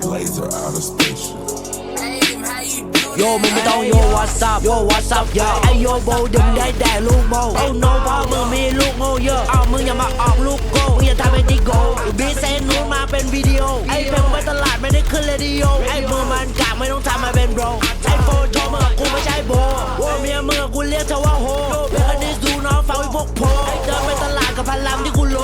got a spaceship. โยมึงไม่ต้องโยวัสซับโยวัสซับยาไอโยโบดึงได้แดกลูกโมโอ้โนพ่อมึงมีลูกโง่เยอะเอ้ามึงอย่ามาออกลูกโก้มึงอย่าทำเป็นดิโก้บีเซนนู้นมาเป็นวิดีโอไอเพลงไปตลาดไม่ได้ขึ้นเรดิโอไอมือมันกากไม่ต้องทำมาเป็นโบรไอโฟนโทรมึงกับกูไม่ใช่โบโอ้เมียมึงกูเรียกเธอว่าโฮเพื่อนนี่ดูน้องฟังไอ้พวกโพไอเดินไปตลาดกับพลังที่กูโล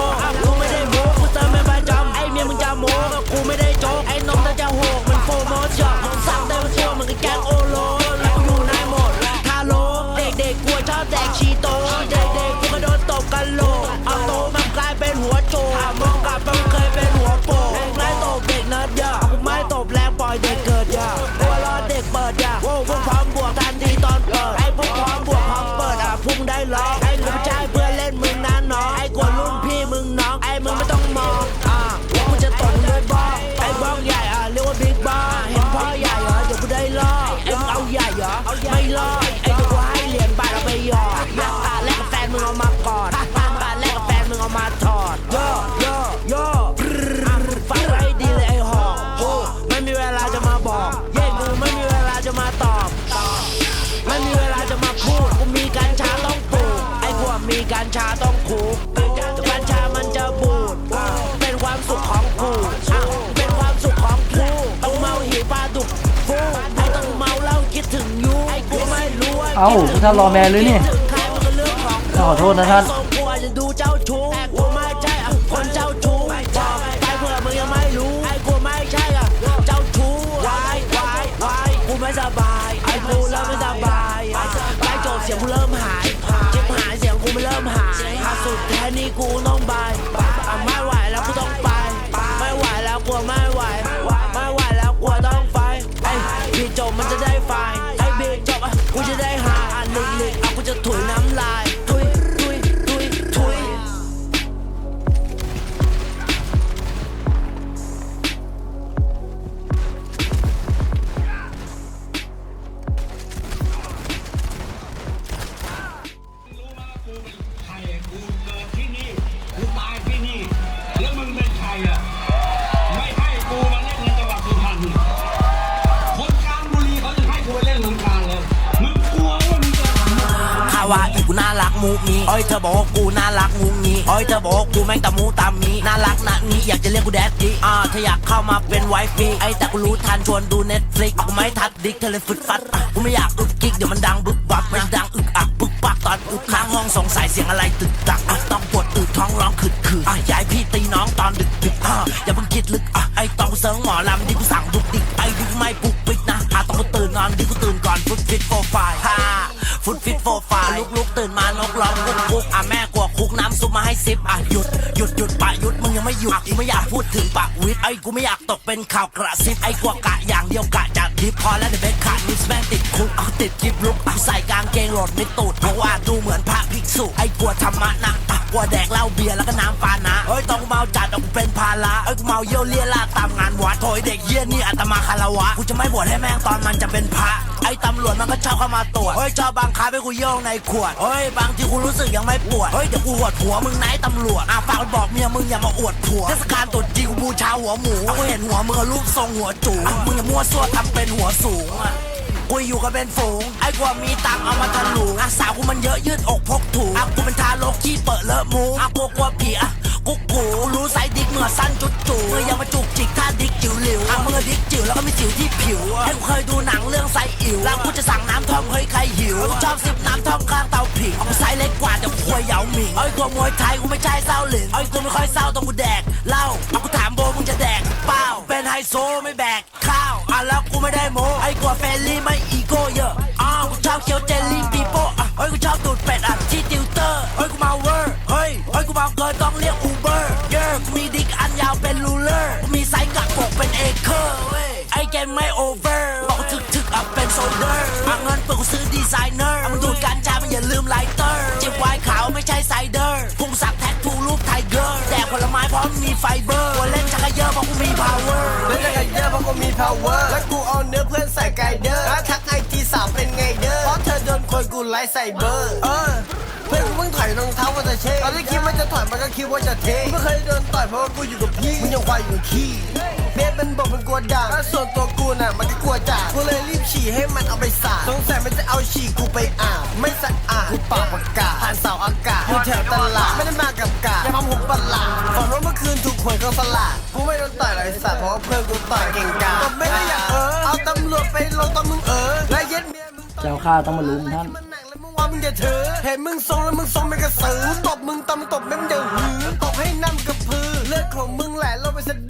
เอ้าท่านรอแมนหรือนี่ขอโทษนะท่านเจ้าชู้แต่กูไม่สบายไอ้กูเริ่มไม่สบายไปจบเสียงกูเริ่มหายจิบหายเสียงกูไม่เริ่มหายถ้าสุดแท้นี่กูต้องไปอ่ กูน่ารักมูมีอ้อยเธอบอกว่ากูน่ารักงูงี้อ้อยเธอบอกว่ากูแม่งตะมูตามมีน่ารักนะนี้อยากจะเรียกกูแดดดี้อ่าเธออยากเข้ามาเป็นไวฟีไอ้แต่กูรู้ทันชวนดูเน็ตฟลิกกูไม่ทัดดิกเธอเลยฟึดฟัดอะกูไม่อยากอึกกิกเดี๋ยวมันดังบึกบักมันดังอึกอักบึกปักตอนอึกข้างห้องสงสัยเสียงอะไรตึกตักอะต้องปวดอึท้องร้องขึ้นขึ้นอะยายพี่ตีน้องตอนดึกดึกอะอย่าเพิ่งคิดลึกอะไอ้ต้องเสิร์งหมอลำดิกูสั่งดุกดิกไอ้ดิกไม่ปลุกปิกนะอะต้องกูตื่นนอนดิกูตื่นก่อนฟุตฟิตโปรไฟล์ฮ่า ฟุตฟิตโฟร์ไฟลุกลุกตื่นมานกร้องกุกกุกอะแม่กลัวคุกน้ำซุปมาให้ซิปอะหยุดหยุดหยุดปะหยุดมึงยังไม่หยุดอะกูไม่อยากพูดถึงปะวิทย์ไอ้กูไม่อยากตกเป็นข่าวกระซิบไอ้กลัวกะอย่างเดียวกะจะดิฟพอแล้วเดี๋ยวเบสขาดนิสแม่งติดคุกเอาติดกิฟลุกเอาใส่กางเกงโหลดมิดตูดเพราะว่าดูเหมือนพระภิกษุไอ้กลัวธรรมะนะกลัวแดกเหล้าเบียร์แล้วก็ น้ำปานะเอ้เมาจัดเอะกูเป็นภาระเอ้ยกูเมาเยี่ยวเลี่ยราตามงานวัดโถยเด็กเยี่ยนี่อาตมาคารวะกูจะไม่บวชให้แม่งตอนมันจะเป็นพระไอ้ตำรวจมันก็ชอบเข้ามาตรวจเฮ้ยชอบบังคับให้กูโยงในขวดเฮ้ยบางทีกูรู้สึกยังไม่ปวดเฮ้ยเดี๋ยวกูหวดหัวมึงนายตำรวจอะฝากบอกเมียมึงอย่ามาอวดผัวเทศกาลตรุษจีนกูบูชาหัวหมูอะกูเห็นหัวมึงอรูปทรงหัวจูอะมึงอย่ามั่วซั่วทำเป็นหัวสูงอะกูอยู่กันเป็นฝูง ไอ้กว่ามีตังเอามาทะลุอะสาวกูมันเยอะยืดอกพกถุงอะกูเป็นทารกที่เปิดเลอะมูอะกลัวกลัวผีอะ มื่อสั้นจุดจูเมื่อยังมาจุกจิกท่าดิกจิ๋วหลิวอะมึงอดิกจิ๋วแล้วก็มีจิ๋วที่ผิวอะให้กูเคยดูหนังเรื่องไซอิ๋วแล้วกูจะสั่งน้ำท่อมเฮ้ยใครหิวชอบสิบน้ำท่อมข้างเตาผิงเอาไซส์เล็กกว่าแต่กูควยเหยาหมิงไอ้กลัวมวยไทยกูไม่ใช่เศร้าหลินไอ้กูไม่ค่อยเศร้าต้องกูแดกเหล้าเอากูถามโบมึงจะแดกเปล่าเป็นไฮโซไม่แบกข้าวอะแล้วกูไม่ได้โมไอ้กัวเฟรนลี่ไม่ ไมไม่โอเวอร์บอกกูถึกถึกอะเป็นโซเดอร์เอาเงินเปิดกูซื้อดีไซเนอร์เอามึงดูดกัญชามันอย่าลืมไลเตอร์จิบไวน์ขาวไม่ใช่ไซเดอร์พุงสักแท็กทูรูปไทเกอร์แดกผลไม้พร้อมมีไฟเบอร์กูเล่นชักกระเยอะเพราะกูมี power เล่นจักรเยานเพราะกูมี power และกูเอาเนื้อเพื่อนใส่ไกด์เดอร์แล้วทักไอจีสาวเป็นไงเด้อเพราะเธอโดนคนกูไล่ใส่เบอร์เออเพื่อนกูเพิ่งถอยรองเท้าว่าจะเช่ตอนที่คิดว่าจะถอยมันก็คิดว่าจะเทไม่เคยโดนต่อยเพราะว่ากูอยู่กับพี่มึงยังควายอยู่กับขี้ เบสมันบอกมันกลัวด่างและส่วนตัวกูฉี่ให้มันเอาไปสาดสงสัยมันจะเอาฉี่กูไปอาบไม่สะอาดกูปากปากกาผ่านเสาอากาศอยู่แถวตลาดไม่ได้มากับกาอย่าทำผมประหลาดฝันว่าเมื่อคืนถูกหวยก็สลากกูไม่โดนต่อยหรอกไอ้สัตว์เพราะว่าเพื่อนกูต่อยเก่งกาก็ไม่ได้อยากเออเอาตำรวจไปลงตำมึงเออและเย็ดเมียมึง เจ้าข้าต้องมาลุมท่านมันหนักแล้วมึงว่ามึงจะถือเห็นมึงทรงแล้วมึงทรงเป็นกระสือตบมึงตบมึงตบแม่งเดือดหือตบให้น้ำกระพือ เลือดของมึงไหลลงไปสะ